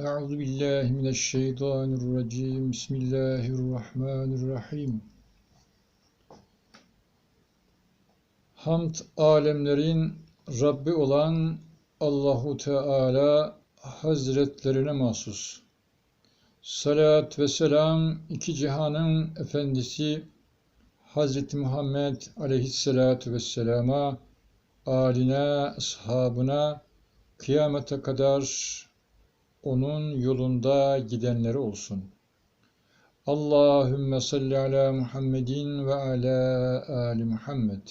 Euzu billahi mineşşeytanirracim. Bismillahirrahmanirrahim. Hamd alemlerin Rabbi olan Allahu Teala Hazretlerine mahsus. Salat ve selam iki cihanın efendisi Hazreti Muhammed aleyhissalatu vesselama, aline, ashabına, kıyamete kadar onun yolunda gidenleri olsun. Allahümme salli ala Muhammedin ve ala ali Muhammed.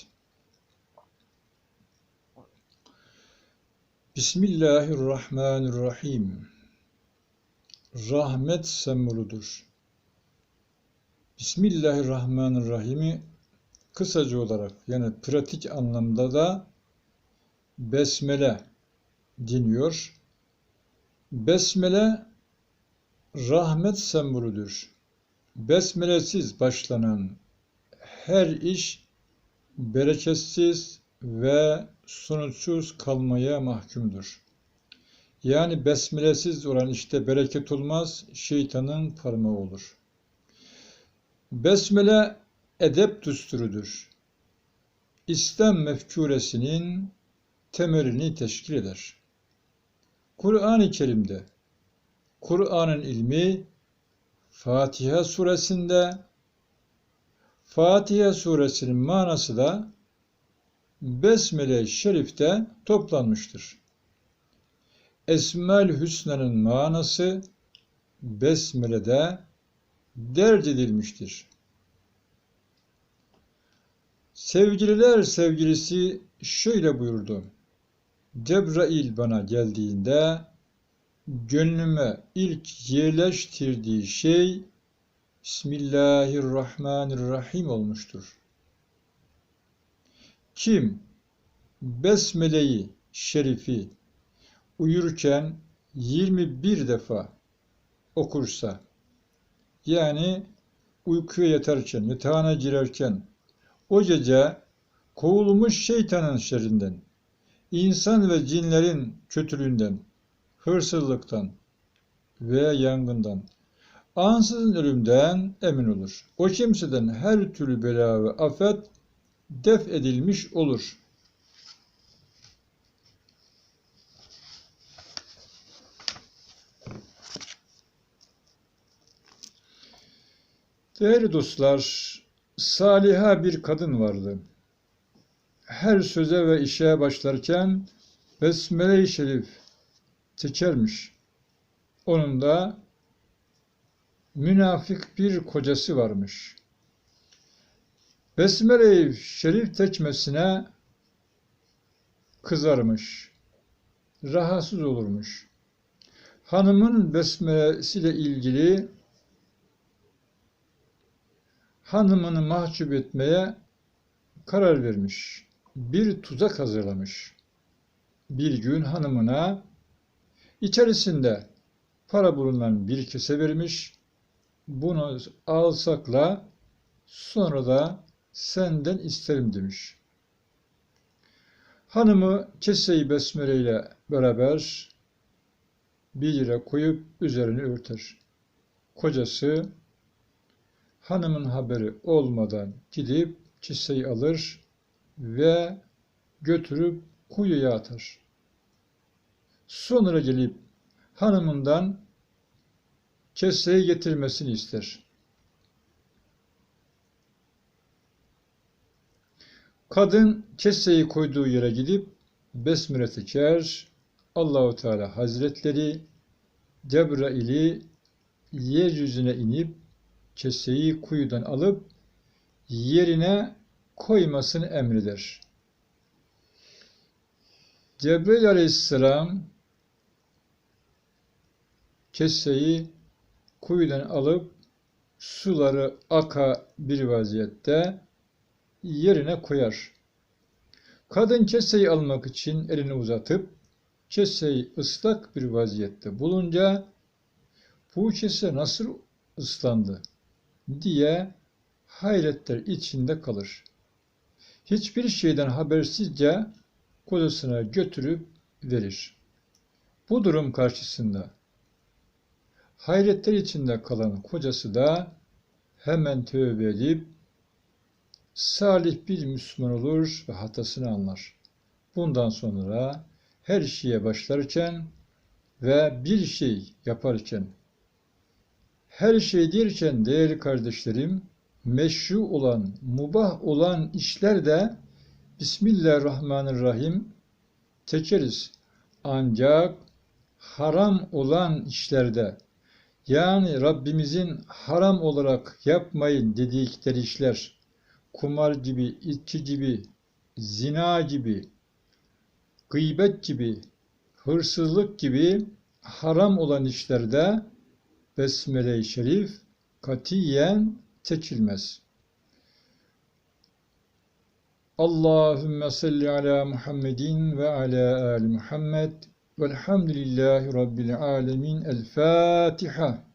Bismillahirrahmanirrahim. Rahmet sembolüdür. Bismillahirrahmanirrahim'i kısaca olarak yani pratik anlamda da besmele deniyor. Besmele rahmet sembolüdür. Besmelesiz başlanan her iş bereketsiz ve sonuçsuz kalmaya mahkumdur. Yani besmelesiz olan işte bereket olmaz, şeytanın parmağı olur. Besmele edep düsturudur. İslam mefkuresinin temelini teşkil eder. Kur'an-ı Kerim'de Kur'an'ın ilmi Fatiha suresinde Fatiha suresinin manası da Besmele-i Şerif'te toplanmıştır. Esmaül Hüsna'nın manası Besmele'de derc edilmiştir. Sevgililer sevgilisi şöyle buyurdu. Cebrail bana geldiğinde gönlüme ilk yerleştirdiği şey Bismillahirrahmanirrahim olmuştur. Kim Besmele'yi şerifi uyurken 21 defa okursa yani uykuya yatarken, yatağına girerken o gece kovulmuş şeytanın şerrinden insan ve cinlerin kötülüğünden, hırsızlıktan veya yangından, ansızın ölümden emin olur. O kimseden her türlü bela ve afet def edilmiş olur. Değerli dostlar, saliha bir kadın vardı her söze ve işe başlarken Besmele-i Şerif çekermiş. Onun da münafık bir kocası varmış. Besmele-i Şerif tekmesine kızarmış. Rahatsız olurmuş. Hanımın besmelesiyle ilgili hanımını mahcup etmeye karar vermiş bir tuzak hazırlamış. Bir gün hanımına içerisinde para bulunan bir kese vermiş. Bunu alsakla sonra da senden isterim demiş. Hanımı keseyi besmele ile beraber bir yere koyup üzerini örter. Kocası hanımın haberi olmadan gidip keseyi alır, ve götürüp kuyuya atar. Sonra gelip hanımından keseyi getirmesini ister. Kadın keseyi koyduğu yere gidip besmele teker. Allahu Teala Hazretleri Cebrail'i yeryüzüne inip keseyi kuyudan alıp yerine koymasını emreder. Cebrail aleyhisselam keseyi kuyudan alıp suları aka bir vaziyette yerine koyar. Kadın keseyi almak için elini uzatıp keseyi ıslak bir vaziyette bulunca bu kese nasıl ıslandı diye hayretler içinde kalır hiçbir şeyden habersizce kocasına götürüp verir. Bu durum karşısında Hayretler içinde kalan kocası da hemen tövbe edip salih bir Müslüman olur ve hatasını anlar. Bundan sonra her şeye başlarken ve bir şey yaparken her şey derken değerli kardeşlerim meşru olan, mubah olan işler de Bismillahirrahmanirrahim çekeriz. Ancak haram olan işlerde yani Rabbimizin haram olarak yapmayın dedikleri işler kumar gibi, içki gibi, zina gibi, gıybet gibi, hırsızlık gibi haram olan işlerde Besmele-i Şerif katiyen çekilmez. Allahümme salli ala Muhammedin ve ala ali Muhammed velhamdülillahi rabbil alemin. El Fatiha.